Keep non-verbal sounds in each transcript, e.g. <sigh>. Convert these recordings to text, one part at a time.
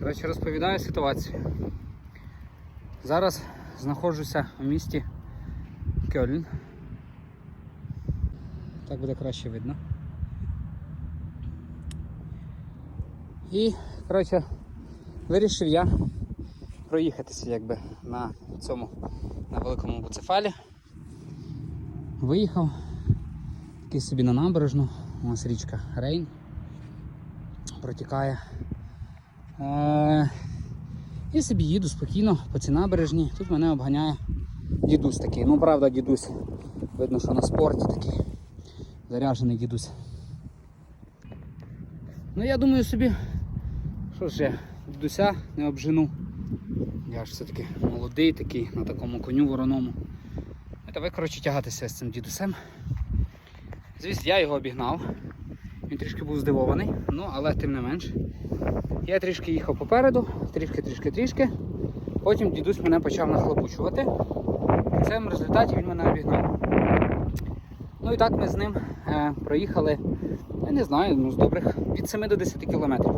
Коротше, розповідаю ситуацію. Зараз знаходжуся у місті Кьольн. Так буде краще видно. І, коротше, вирішив я проїхатися якби на цьому на великому буцефалі. Виїхав такий собі на набережну. У нас річка Рейн протікає. Е- і собі їду спокійно по цій набережні. Тут мене обганяє дідусь такий. Ну, правда, дідусь. Видно, що на спорті такий. Заряджений дідусь. Ну я думаю собі, що ж я дідуся не обжену. Я ж все-таки молодий такий на такому коню вороному. Давай, коротше, тягатися з цим дідусем. Звісно, я його обігнав. Він трішки був здивований, ну але тим не менш. Я трішки їхав попереду, трішки, трішки, трішки. Потім дідусь мене почав нахлопучувати. В цьому результаті він мене обігнав. Ну і так ми з ним е, проїхали, я не знаю, ну, з добрих від 7 до 10 кілометрів.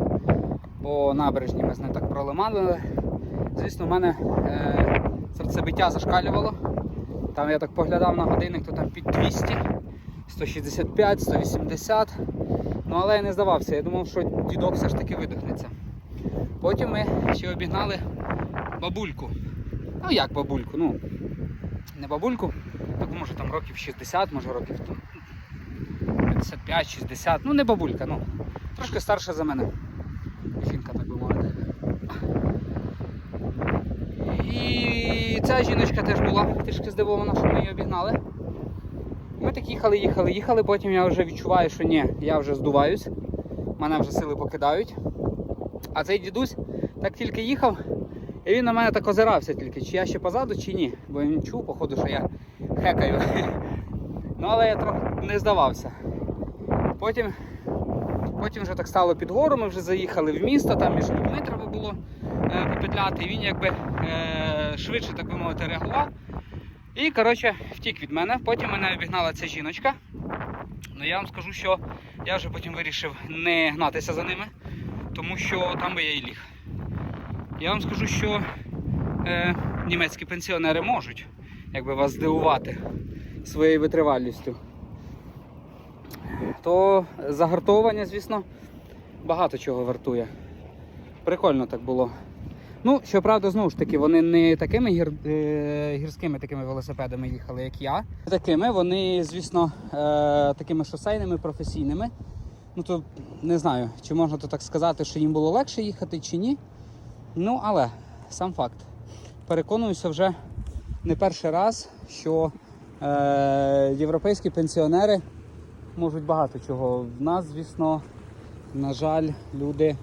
По набережні ми з ним так пролимали. Звісно, в мене е, серцебиття зашкалювало. Там я так поглядав на годинник, то там під 200, 165, 180. Ну але я не здавався, я думав, що дідок все ж таки видихнеться. Потім ми ще обігнали бабульку. Ну як бабульку? Ну, не бабульку, так може там років 60, може років там 55-60, ну не бабулька, ну трошки старша за мене. Жінка, так би мовити. І ця жіночка теж була трішки здивована, що ми її обігнали. Ми так їхали, їхали, їхали, потім я вже відчуваю, що ні, я вже здуваюсь, мене вже сили покидають. А цей дідусь так тільки їхав, і він на мене так озирався тільки, чи я ще позаду, чи ні. Бо він чув, походу, що я хекаю. <laughs> Ну, але я трохи не здавався. Потім, потім вже так стало під гору, ми вже заїхали в місто, там між людьми треба було е, попетляти, і він якби е, швидше, так би мовити, реагував. І, коротше, втік від мене. Потім мене обігнала ця жіночка. Ну я вам скажу, що я вже потім вирішив не гнатися за ними, тому що там би я і ліг. Я вам скажу, що е, німецькі пенсіонери можуть якби вас здивувати своєю витривалістю. То загартовування, звісно, багато чого вартує. Прикольно так було. Ну, щоправда, знову ж таки, вони не такими гір, е, гірськими такими велосипедами їхали, як я. Такими, вони, звісно, е, такими шосейними, професійними. Ну, то не знаю, чи можна то так сказати, що їм було легше їхати, чи ні. Ну, але сам факт. Переконуюся вже не перший раз, що е, європейські пенсіонери можуть багато чого. В нас, звісно, на жаль, люди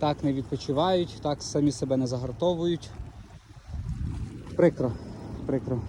так не відпочивають, так самі себе не загартовують. Прикро, прикро.